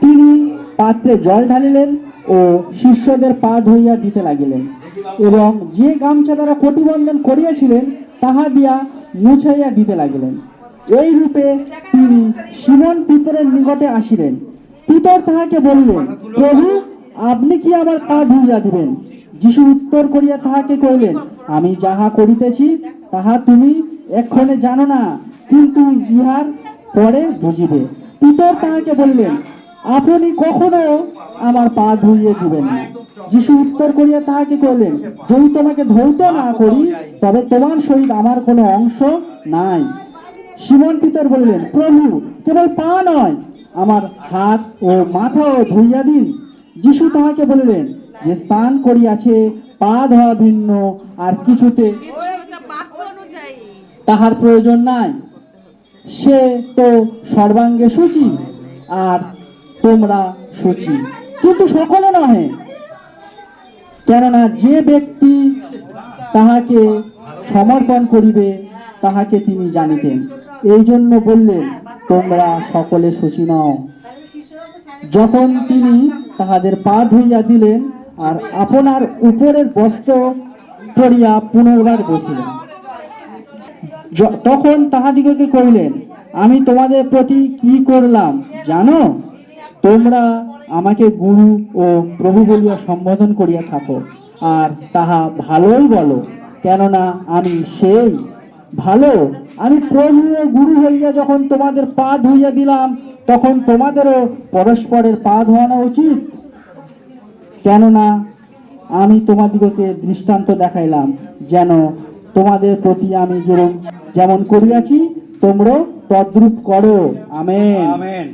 তিনি পাত্রে জল ঢালিলেন ও শিষ্যদের পা ধুইয়া দিতে লাগিলেন। এবং যে গামছা দ্বারা কটিবন্ধন করিয়াছিলেন, তাহা দিয়া মুছাইয়া দিতে লাগিলেন। এই রূপে তিনি সিমন পিতরের নিকটে আসিলেন। পিতর তাহাকে বললেন, প্রভু, আপনি কি আমার পা ধুইয়া দিবেন? যিশু উত্তর করিয়া তাহাকে কহিলেন, আমি যাহা করিতেছি, তাহা তুমি এক্ষণে জানো না, কিন্তু ইহার পরে বুঝিবে। পিতর তাহাকে বললেন আপনি কখনো আমার পা ধুইয়ে দিবেন না? যিশু উত্তর করিয়া তাহাকে কহিলেন যদি তোমাকে ধৌত না করি তবে তোমার সহিত আমার কোনো অংশ নাই। সিমন পিতর বললেন প্রভু কেবল পা নয় আমার হাত ও মাথাও ধুইয়া দিন। যিশু তাহাকে বললেন যে স্নান করিয়াছে পা ধোয়া ভিন্ন আর কিছুতে তাহার প্রয়োজন নাই। সে তো সর্বাঙ্গে সূচি আর তোমরা সূচি। কিন্তু সকলে নহে। কেননা যে ব্যক্তি তাহাকে সমর্পণ করিবে, তাহাকে তিনি জানিতেন। এই জন্য বললেন, তোমরা সকলে সূচি নও। যখন তিনি তাহাদের পা ধুইয়া দিলেন আর আপনার উপরের বস্ত্র পরিয়া পুনর্বার বসিলেন। তখন তাহাদিগকে কহিলেন, আমি তোমাদের প্রতি কি করলাম জানো? তোমরা আমাকে গুরু ও প্রভু বলিয়া সম্বোধন করিয়া থাকো, আর তাহা ভালোই বলো। কেননা আমি সেই ভালো। আমি প্রভু ও গুরু হইয়া যখন তোমাদের পা ধুইয়া দিলাম, তখন তোমাদেরও পরস্পরের পা ধোয়ানো উচিত। কেননা আমি তোমাদিগকে দৃষ্টান্ত দেখাইলাম, যেন তোমাদের প্রতি আমি যেরকম যেমন করিয়াছি তোমরা তদ্রূপ করো। আমেন। আমেন।